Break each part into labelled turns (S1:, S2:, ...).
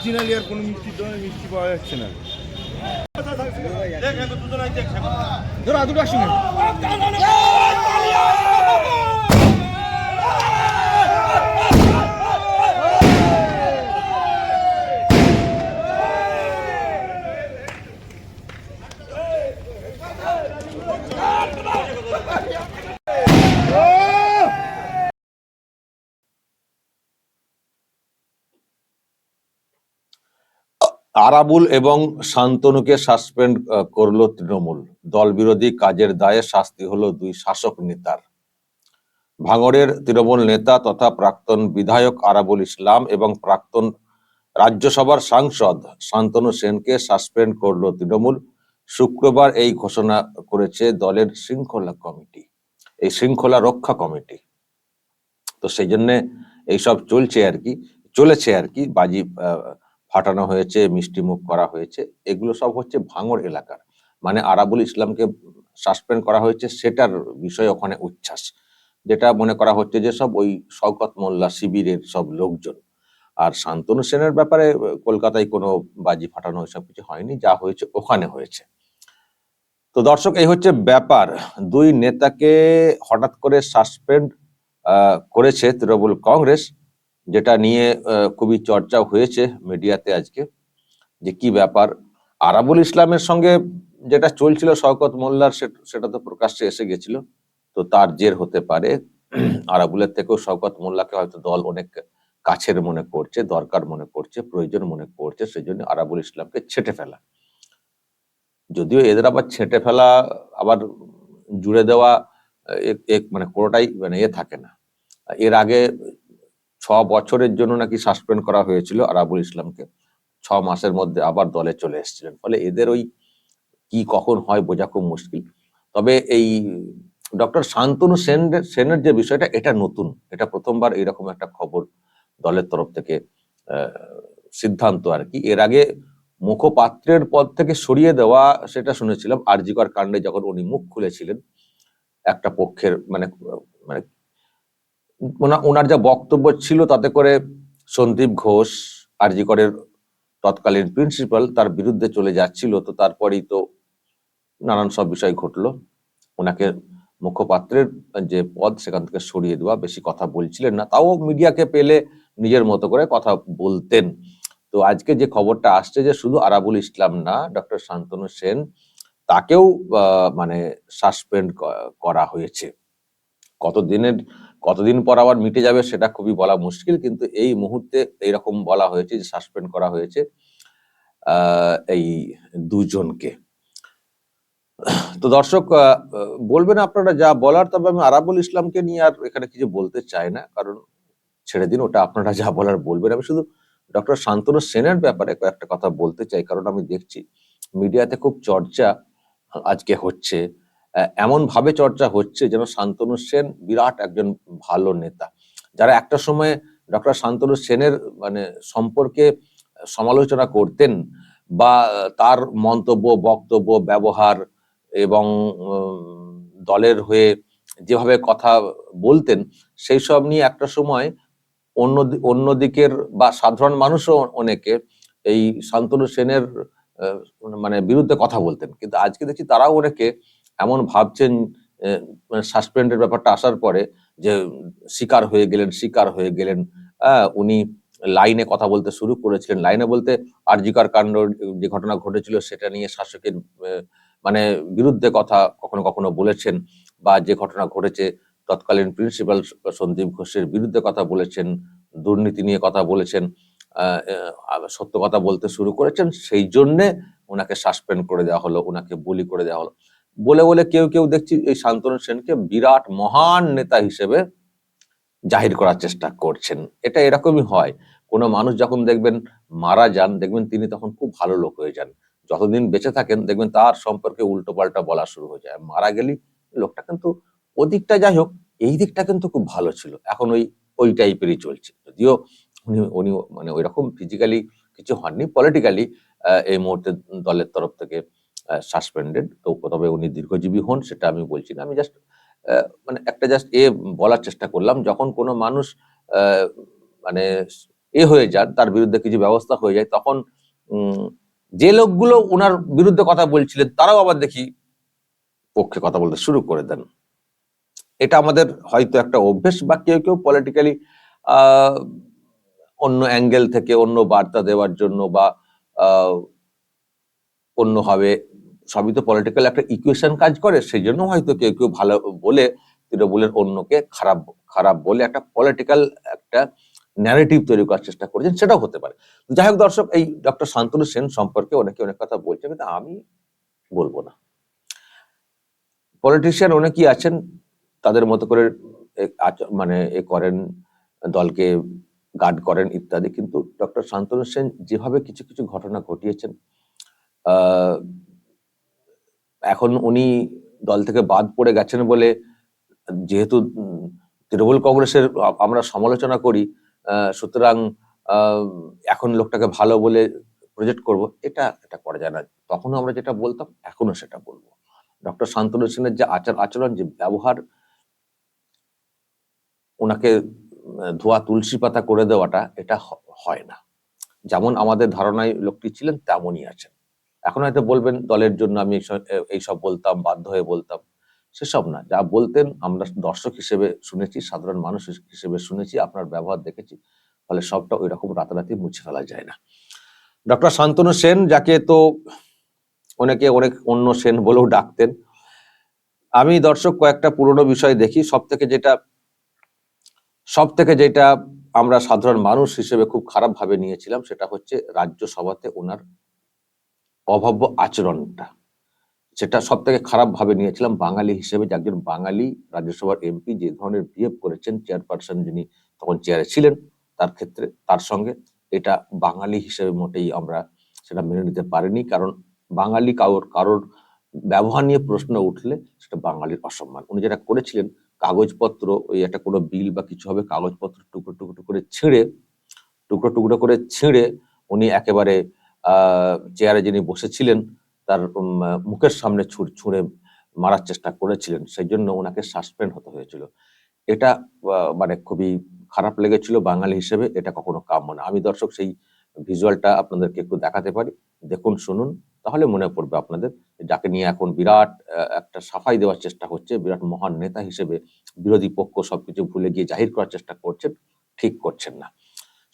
S1: Originally আর কোনো মিষ্টির দোকানে মিষ্টি পাওয়া যাচ্ছে না।
S2: ধরো দুটো একসঙ্গে
S3: আরাবুল এবং শান্তনুকে সাসপেন্ড করল তৃণমূল। দল বিরোধী কাজের দায়ে শাস্তি হলো দুই শাসক নেতার। ভাঙড়ের তৃণমূল নেতা তথা প্রাক্তন বিধায়ক আরাবুল ইসলাম এবং প্রাক্তন রাজ্যসভার সাংসদ শান্তনু সেনকে সাসপেন্ড করল তৃণমূল। শুক্রবার এই ঘোষণা করেছে দলের শৃঙ্খলা কমিটি এই শৃঙ্খলা রক্ষা কমিটি। তো সেই জন্যে এইসব চলছে আর কি চলেছে আর কি বাজি আহ, ফাটানো হয়েছে, মিষ্টি মুখ করা হয়েছে, এগুলো সব হচ্ছে ভাঙড় এলাকার। মানে আরাবুল ইসলামকে সাসপেন্ড করা হয়েছে, সেটার বিষয় ওখানে উচ্ছ্বাস। যেটা মনে করা হচ্ছে যে সব ওই শওকত মোল্লা শিবিরের সব লোকজন। আর শান্তনু সেনের ব্যাপারে কলকাতায় কোনো বাজি ফাটানো এসব কিছু হয়নি, যা হয়েছে ওখানে হয়েছে। তো দর্শক, এই হচ্ছে ব্যাপার। দুই নেতাকে হঠাৎ করে সাসপেন্ড করেছে তৃণমূল কংগ্রেস। যেটা নিয়ে খুবই চর্চা হয়েছে মিডিয়াতে আজকে, যে কি ব্যাপার? আরাবুল ইসলামের সঙ্গে যেটা চলছিল, শওকত মোল্লার সেটা তো প্রকাশ্যে এসে গেছিল, তো তার জের হতে পারে। আরাবুলের থেকেও শওকত মোল্লাকে হয়তো দল অনেক কাছের মনে করছে, দরকার মনে করছে, প্রয়োজন মনে করছে সেই জন্য আরাবুল ইসলামকে ছেটে ফেলা। যদিও এদের আবার ছেটে ফেলা, আবার জুড়ে দেওয়া এক মানে কোনোটাই মানে এ থাকে না। এর আগে ছ বছরের জন্য নাকি সাসপেন্ড করা হয়েছিল আরাবুল ইসলামকে। ছ মাসের মধ্যে আবার দলে চলে এসেছিলেন। ফলে এদের ওই কি কখন হয় বোঝা খুব মুশকিল। তবে এই ডক্টর শান্তনু সেন সেনের যে বিষয়টা, এটা নতুন। এটা প্রথমবার এরকম একটা খবর দলের তরফ থেকে সিদ্ধান্ত আর কি। এর আগে মুখপাত্রের পদ থেকে সরিয়ে দেওয়া সেটা শুনেছিলাম। আরজিকর কাণ্ডে যখন উনি মুখ খুলেছিলেন, একটা পক্ষের মানে মানে ওনার যা বক্তব্য ছিল তাতে করে সন্দীপ ঘোষ আর আরজিকরের তৎকালীন প্রিন্সিপাল তার বিরুদ্ধে চলে যাচ্ছিল। তো তারপরেই তো নানান সব বিষয় ঘটলো। ওনাকে মুখপাত্রের যে পদ সেখান থেকে সরিয়ে দেওয়া, বেশি কথা বলছিলেন না। তাও মিডিয়াকে পেলে নিজের মতো করে কথা বলতেন। তো আজকে যে খবরটা আসছে যে শুধু আরাবুল ইসলাম না, ডক্টর শান্তনু সেন, তাকেও মানে সাসপেন্ড করা হয়েছে। কতদিনের কতদিন পর আবার মিটে যাবে সেটা খুবই বলা মুশকিল, কিন্তু এই মুহূর্তে এইরকম বলা হয়েছে যে সাসপেন্ড করা হয়েছে এই দুজনকে। তো দর্শক বলবেন আপনারা যা বলার, তবে আমি আরাবুল ইসলামকে নিয়ে আর এখানে কিছু বলতে চাই না, কারণ ছেড়ে দিন ওটা আপনারা যা বলার বলবেন। আমি শুধু ডক্টর শান্তনু সেনের ব্যাপারে কয়েকটা কথা বলতে চাই, কারণ আমি দেখছি মিডিয়াতে খুব চর্চা আজকে হচ্ছে। এমন ভাবে চর্চা হচ্ছে যেন শান্তনু সেন বিরাট একজন ভালো নেতা। যারা একটা সময় ডক্টর শান্তনু সেনের মানে সম্পর্কে সমালোচনা করতেন বা তার মন্তব্য, বক্তব্য, ব্যবহার এবং দলের হয়ে যেভাবে কথা বলতেন সেই সব নিয়ে একটা সময় অন্য দি- অন্য দিকের বা সাধারণ মানুষও অনেকে এই শান্তনু সেনের মানে বিরুদ্ধে কথা বলতেন। কিন্তু আজকে দেখছি তারাও অনেকে এমন ভাবছেন সাসপেন্ডের ব্যাপারটা আসার পরে যে শিকার হয়ে গেলেন, শিকার হয়ে গেলেন। উনি লাইনে কথা বলতে শুরু করেছিলেন। লাইনে বলতে আরজিকার কাণ্ড যে ঘটনা ঘটেছিল সেটা নিয়ে শাসকের মানে বিরুদ্ধে কথা কখনো কখনো বলেছেন বা যে ঘটনা ঘটেছে তৎকালীন প্রিন্সিপাল সন্দীপ ঘোষের বিরুদ্ধে কথা বলেছেন, দুর্নীতি নিয়ে কথা বলেছেন সত্য কথা বলতে শুরু করেছেন, সেই জন্যে ওনাকে সাসপেন্ড করে দেওয়া হলো ওনাকে বলি করে দেওয়া হলো। বলে বলে কেউ কেউ দেখছি এই শান্তনু সেনকে বিরাট মহান নেতা হিসেবে জাহির করার চেষ্টা করছেন। এটা এরকমই হয়। কোনো মানুষ যখন দেখবেন মারা যান, দেখবেন তিনি তখন খুব ভালো লোক হয়ে যান। যতদিন বেঁচে থাকেন, দেখবেন তার সম্পর্কে উল্টো পাল্টা বলা শুরু হয়ে যায়। মারা গেলেই লোকটা কিন্তু ওদিকটা যাই হোক, এই দিকটা কিন্তু খুব ভালো ছিল। এখন ওই ওই টাইপেরই চলছে। যদিও উনি উনি মানে ওই রকম ফিজিক্যালি কিছু হননি পলিটিক্যালি এই মুহূর্তে দলের তরফ থেকে সাসপেন্ডেড তো তবে উনি দীর্ঘজীবী হন, সেটা আমি বলছি না। আমি জাস্ট মানে একটা জাস্ট এ বলার চেষ্টা করলাম, যখন কোনো মানুষ মানে এ হয়ে যান তার বিরুদ্ধে কিছু ব্যবস্থা হয়ে যায়, তখন যে লোকগুলো ওনার বিরুদ্ধে কথা বলছিলেন, তারাও আবার দেখি পক্ষে কথা বলতে শুরু করে দেন। এটা আমাদের হয়তো একটা অভ্যেস, বা কেউ কেউ পলিটিক্যালি অন্য অ্যাঙ্গেল থেকে অন্য বার্তা দেওয়ার জন্য, বা অন্যভাবে সবই তো পলিটিক্যাল একটা ইকুয়েশন কাজ করে সেই জন্য হয়তো কেউ কেউ ভালো বলে তৃণমূলের অন্যকে খারাপ খারাপ বলে একটা পলিটিক্যাল একটা ন্যারেটিভ তৈরি করার চেষ্টা করেছেন, সেটাও হতে পারে। যাই হোক দর্শক, এই ডক্টর শান্তনু সেন সম্পর্কে অনেকে অনেক কথা বলছে, কিন্তু আমি বলব না। পলিটিশিয়ান অনেকেই আছেন, তাদের মতো করে মানে এ করেন, দলকে গার্ড করেন ইত্যাদি, কিন্তু ডক্টর শান্তনু সেন যেভাবে কিছু কিছু ঘটনা ঘটিয়েছেন এখন উনি দল থেকে বাদ পড়ে গেছেন বলে যেহেতু তৃণমূল কংগ্রেসের আমরা সমালোচনা করি সুতরাং এখন লোকটাকে ভালো বলে প্রজেক্ট করব, এটা এটা করা যায় না। তখন আমরা যেটা বলতাম এখনও সেটা বলব। ডক্টর শান্তনু সেনের যে আচার, আচরণ, যে ব্যবহার, ওনাকে ধোয়া তুলসী পাতা করে দেওয়াটা এটা হয় না। যেমন আমাদের ধারণায় লোকটি ছিলেন, তেমনই আছেন। এখন হয়তো বলবেন দলের জন্য আমি এইসব- বলতাম, বাধ্য হয়ে বলতাম। সেসব না, যা বলতেন আমরা দর্শক হিসেবে শুনেছি, সাধারণ মানুষ হিস- হিসেবে শুনেছি, আপনার ব্যবহার দেখেছি, ফলে সবটা ওই রকম রাতারাতি মুছে ফেলা যায় না। ডক্টর শান্তনু সেন, যাকে তো অনেকে, অনেক অন্য সেন বলেও ডাকতেন, আমি দর্শক কয়েকটা পুরনো বিষয় দেখি সব থেকে যেটা সব থেকে যেটা আমরা সাধারণ মানুষ হিসেবে খুব খারাপ ভাবে নিয়েছিলাম, সেটা হচ্ছে রাজ্যসভাতে ওনার অভব্য আচরণটা। সেটা সব থেকে খারাপ ভাবে নিয়েছিলাম বাঙালি হিসেবে যে একজন বাঙালি রাজ্যসভার এমপি যে ধরনের বিহেভ করেছেন চেয়ারপারসন যিনি তখন চেয়ারে ছিলেন, তার ক্ষেত্রে তার সঙ্গে এটা বাঙালি হিসেবে মোটেই আমরা সেটা মেনে নিতে পারিনি। কারণ বাঙালি কারোর কারোর ব্যবহার নিয়ে প্রশ্ন উঠলে সেটা বাঙালির অসম্মান। উনি যেটা করেছিলেন, কাগজপত্র, ওই একটা কোনো বিল বা কিছু হবে, কাগজপত্র টুকরো টুকরো করে ছিঁড়ে, টুকরো টুকরো করে ছিঁড়ে উনি একেবারে চেয়ারে যিনি বসেছিলেন, তার মুখের সামনে ছুঁড় মারার চেষ্টা করেছিলেন, সেই জন্য ওনাকে সাসপেন্ড হতে হয়েছিল। এটা মানে খুবই খারাপ লেগেছিল বাঙালি হিসেবে, এটা কখনো কাম্য না। আমি দর্শক, সেই ভিজুয়ালটা আপনাদেরকে একটু দেখাতে পারি। দেখুন, শুনুন, তাহলে মনে পড়বে আপনাদের যাকে নিয়ে এখন বিরাট একটা সাফাই দেওয়ার চেষ্টা হচ্ছে, বিরাট মহান নেতা হিসেবে বিরোধী পক্ষ সবকিছু ভুলে গিয়ে জাহির করার চেষ্টা করছেন, ঠিক করছেন না।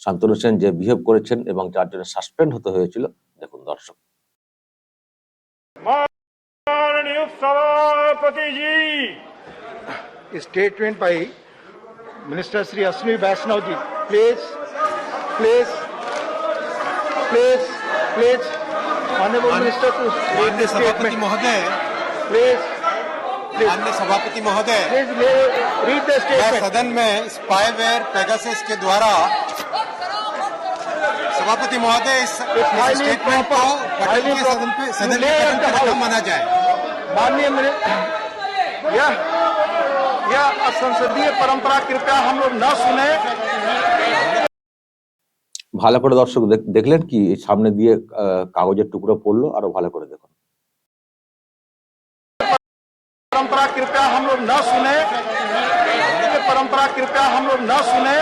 S3: শান্তনু সেন যে বিহেভ করেছেন এবং যার জন্য সাসপেন্ড হতে হয়েছিল দেখুন দর্শক
S1: माननीय सभापति जी
S2: statement by Minister Sri Asmi Vaishnav ji. Please, please, please, please. Honorable
S4: मान-
S2: Minister to read
S4: माननीय
S2: the
S4: सभापति
S2: statement.
S4: महोदय
S2: Please, please,
S4: माननीय सभापति महोदय
S2: please le- read the
S4: मैं
S2: statement.
S4: सदन में स्पाईवेयर पेगासस के द्वारा सभापति महोदय इस इस
S2: highly
S4: स्टेटमेंट को
S2: proper,
S4: पटल
S2: highly
S4: के
S2: proper.
S4: सदन पे
S2: You
S4: सदन
S2: lay
S4: के
S2: on
S4: पटल
S2: the
S4: पे
S2: house.
S4: खत्म माना जाए
S2: माननीय मिनि- यह यह असंसदीय परंपरा कृपया हम लोग न सुने
S3: ভালো করে দর্শক দেখ- দেখলেন কি এই সামনে দিয়ে আহ, কাগজের টুকরো পড়লো আরো ভালো করে দেখুন
S2: परंपरा कृपया हम लोग न सुने ये परंपरा कृपया हम लोग न सुने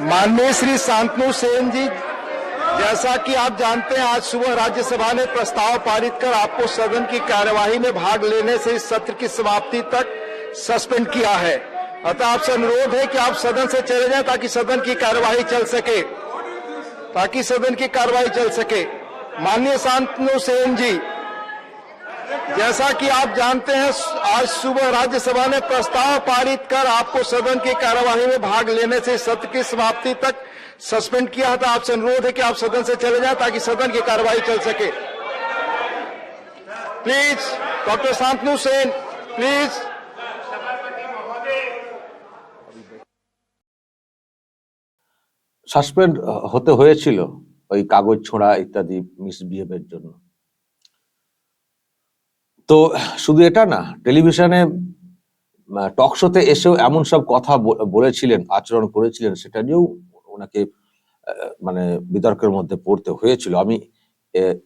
S2: माननीय श्री शांतनु सेन जी, जैसा कि आप जानते हैं, आज सुबह राज्यसभा ने प्रस्ताव पारित कर आपको सदन की कार्यवाही में भाग लेने से इस सत्र की समाप्ति तक सस्पेंड किया है। अतः आपसे अनुरोध है कि आप सदन से चले जाएँ ताकि सदन की कार्यवाही चल सके। ताकि सदन की कार्यवाही चल सके। माननीय शांतनु सेन जी जैसा कि आप जानते हैं आज सुबह राज्यसभा ने प्रस्ताव पारित कर आपको सदन की कार्यवाही में भाग लेने से इस सत्र की समाप्ति तक सस्पेंड किया था आपसे अनुरोध है कि आप सदन से चले जाएं ताकि सदन की कार्यवाही चल सके please doctor Shantanu Sen please
S3: suspend হতে হয়েছিল ওই কাগজ ছোঁড়া ইত্যাদি মিসবিহেভের জন্য তো শুধু এটা না, টেলিভিশনে টক শোতে এসেও এমন সব কথা বলেছিলেন, আচরণ করেছিলেন, সেটা নিয়েও ওনাকে মানে বিতর্কের মধ্যে পড়তে হয়েছিল। আমি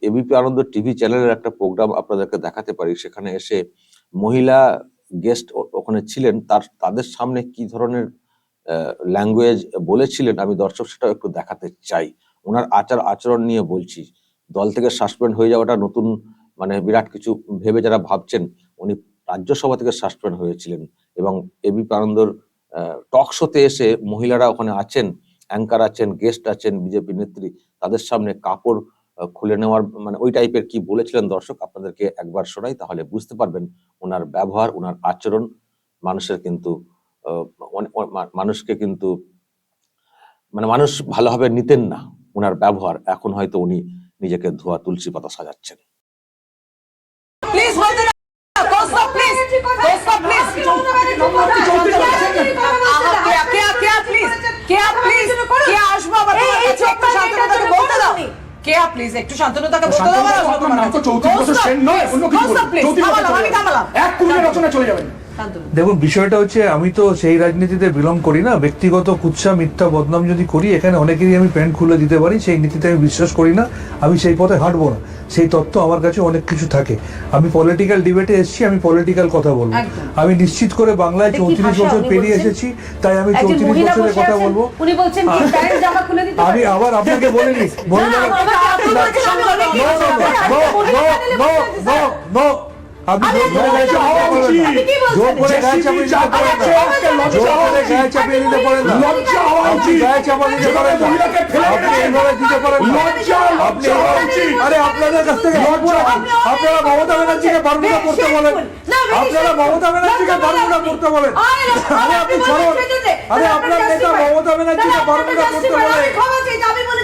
S3: এবিপি আনন্দ টিভি চ্যানেলের একটা প্রোগ্রাম আপনাদেরকে দেখাতে পারি। সেখানে এসে মহিলা গেস্ট ওখানে ছিলেন। তার, তাদের সামনে কি ধরনের ল্যাঙ্গুয়েজ বলেছিলেন আমি দর্শক সেটাও একটু দেখাতে চাই। ওনার আচার আচরণ নিয়ে বলছি। দল থেকে সাসপেন্ড হয়ে যাওয়াটা নতুন মানে বিরাট কিছু ভেবে যারা ভাবছেন, উনি রাজ্যসভা থেকে সাসপেন্ড হয়েছিলেন এবং এবি প্রানন্দর টক শোতে এসে মহিলারা ওখানে আছেন অ্যাঙ্কার আছেন গেস্ট আছেন বিজেপি নেত্রী, তাদের সামনে কাপড় খুলে নেওয়ার মানে ওই টাইপের কি বলেছিলেন দর্শক? আপনাদেরকে একবার শোনাই, তাহলে বুঝতে পারবেন ওনার ব্যবহার, ওনার আচরণ, মানুষের কিন্তু মানুষকে কিন্তু মানে মানুষ ভালোভাবে নিতেন না ওনার ব্যবহার, এখন হয়তো উনি নিজেকে ধোয়া, তুলসী পাতা সাজাচ্ছেন।
S5: প্লিজ হলতে দোস্ত প্লিজ দোস্ত প্লিজ কে কে প্লিজ কে প্লিজ কে আসব আমার কাছে একটু শান্তনুদাকে বলতে দাও কে প্লিজ একটু শান্তনুদাকে বলতে দাও আমার নাম
S6: তো চৌধুরী সেন নয় অন্য কিছু বলুন চৌধুরী
S5: আমি কামালাম
S6: এক কুড়ি রচনা চলে যাবেন
S7: দেখুন বিষয়টা হচ্ছে আমি তো সেই রাজনীতিতে বিলং করি না। ব্যক্তিগত কুৎসা মিথ্যা বদনাম যদি করি এখানে অনেকেরই আমি প্যান্ট খুলে দিতে পারি সেই নীতিতে আমি বিশ্বাস করি না। আমি সেই পথে হাঁটবো না। সেই তত্ত্ব আমার কাছে অনেক কিছু থাকে। আমি পলিটিক্যাল ডিবেটে এসেছি আমি পলিটিক্যাল কথা বলব। আমি নিশ্চিত করে বাংলায় চৌত্রিশ বছর পেরিয়ে এসেছি তাই আমি চৌত্রিশ বছরের কথা বলব। আমি আবার আপনাকে বলিনি মহিলারা
S8: আরে
S7: আপনাদের কাছ থেকে আপনারা মমতা ব্যানার্জিকে বারমুদা করতে বলেন। আপনারা মমতা ব্যানার্জিকে
S8: লজ্জা
S7: করতে বলেন।
S8: আরে,
S7: আপনি ছাড়ুন আরে আপনার নেতা মমতা ব্যানার্জিকে
S8: না,
S7: বারমুদা
S8: আপনার
S7: করতে। বলেন।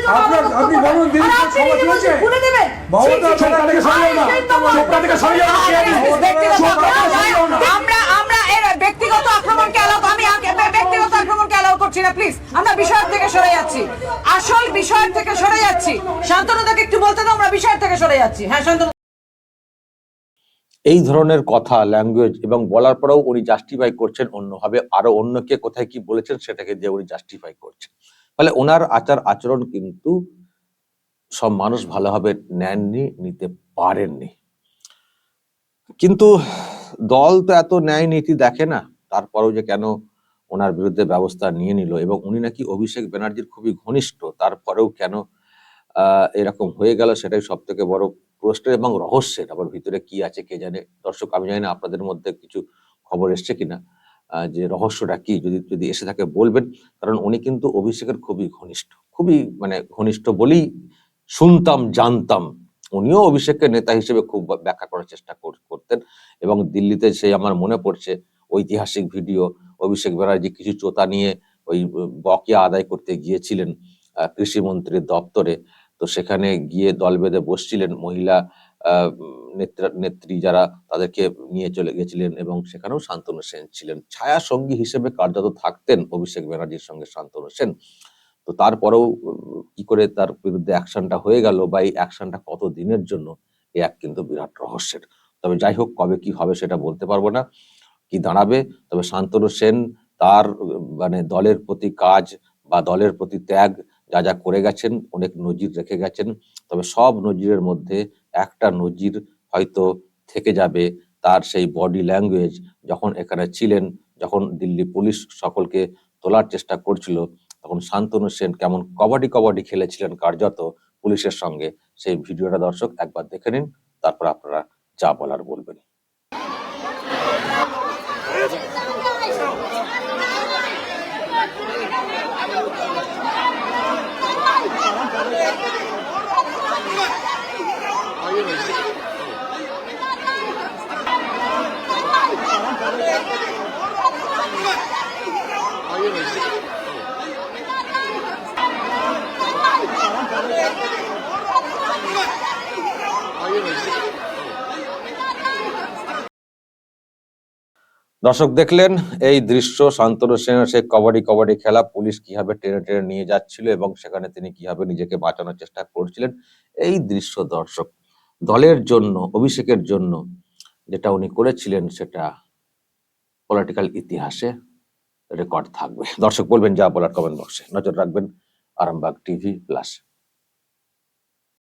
S8: আমি ক্ষমা চাই, আমি বলেছি,
S7: আপনার- আপনি বলুন, দিদি,
S8: আর
S7: ক্ষমা
S8: আপনি নিজে
S7: চেয়েছে।
S8: বলছেন, খুলে দেবেন।
S7: মমতা
S6: চোপড়া থেকে সরিয়ে না চোপড়া থেকে সরিয়ে না চোপড়া থেকে সরিয়ে না
S5: আমরা আমরা এর ব্যক্তিগত আক্রমণকে অ্যালাউ আমি ব্যক্তিগত আক্রমণকে অ্যালাউ করছি না প্লিজ আমরা বিষয় থেকে সরে যাচ্ছি। আসল বিষয় থেকে সরে যাচ্ছি। শান্তনুতাকে একটু বলতে দাও আমরা বিষয় থেকে সরে যাচ্ছি। হ্যাঁ শান্তনু।
S3: এই ধরনের কথা ল্যাঙ্গুয়েজ এবং বলার পরেও উনি জাস্টিফাই করছেন অন্যভাবে। আরও অন্যকে কোথায় কি বলেছেন সেটাকে দিয়ে উনি জাস্টিফাই করছেন। ফলে ওনার আচার আচরণ কিন্তু সব মানুষ ভালোভাবে নেননি, নিতে পারেননি। কিন্তু দল তো এত ন্যায় নীতি দেখে না, তারপরেও যে কেন ওনার বিরুদ্ধে ব্যবস্থা নিয়ে নিল এবং উনি নাকি অভিষেক ব্যানার্জির খুবই ঘনিষ্ঠ, তারপরেও কেন এরকম হয়ে গেল সেটাই সব থেকে বড় প্রশ্ন এবং রহস্যের। আবার ভিতরে কি আছে কে জানে? দর্শক, আমি জানি না, আপনাদের মধ্যে কিছু খবর এসছে কিনা? যে রহস্যটা কি? যদি যদি এসে থাকে বলবেন, কারণ উনি কিন্তু অভিষেকের খুবই ঘনিষ্ঠ। খুবই মানে ঘনিষ্ঠ বলেই শুনতাম, জানতাম। উনিও অভিষেককে নেতা হিসেবে খুব ব্যাখ্যা করার চেষ্টা করতেন। এবং দিল্লিতে সেই আমার মনে পড়ছে, ঐতিহাসিক ভিডিও, অভিষেক ব্যানার্জি কিছু চোতা নিয়ে ওই বকেয়া আদায় করতে গিয়েছিলেন কৃষিমন্ত্রীর দপ্তরে। তো সেখানে গিয়ে দল বেঁধে বসছিলেন, মহিলা নেত্রা- যারা তাদেরকে নিয়ে চলে গেছিলেন এবং সেখানেও শান্তনু সেন ছিলেন। ছায়া সঙ্গী হিসেবে কার্যত থাকতেন অভিষেক ব্যানার্জির সঙ্গে শান্তনু সেন। তো তারপরেও কি করে তার বিরুদ্ধে অ্যাকশনটা হয়ে গেল বা এই অ্যাকশনটা কত দিনের জন্য, এ এক কিন্তু বিরাট রহস্যের। তবে যাই হোক, কবে কি হবে সেটা বলতে পারব না। কি দাঁড়াবে? তবে শান্তনু সেন তার মানে দলের প্রতি কাজ বা দলের প্রতি ত্যাগ যা যা করে গেছেন, অনেক নজির রেখে গেছেন। তবে সব নজিরের মধ্যে একটা নজির হয়তো থেকে যাবে তার সেই বডি ল্যাঙ্গুয়েজ যখন এখানে ছিলেন, যখন দিল্লি পুলিশ সকলকে তোলার চেষ্টা করছিল, তখন শান্তনু সেন কেমন কবাডি কবাডি খেলেছিলেন কার্যত পুলিশের সঙ্গে, সেই ভিডিওটা দর্শক একবার দেখে নিন, তারপর আপনারা যা বলার বলবেন। দর্শক দেখলেন, এই দৃশ্য শান্তনু সেনের সেই কবাডি কবাডি খেলা পুলিশ কীভাবে টেনে টেনে নিয়ে যাচ্ছিল এবং সেখানে তিনি কীভাবে নিজেকে বাঁচানোর চেষ্টা করছিলেন, এই দৃশ্য দর্শক দলের জন্য, অভিষেকের জন্য যেটা উনি করেছিলেন সেটা পলিটিক্যাল ইতিহাসে রেকর্ড থাকবে। দর্শক বলবেন যা বলার কমেন্ট বক্সে নজর রাখবেন আরামবাগ টিভি প্লাস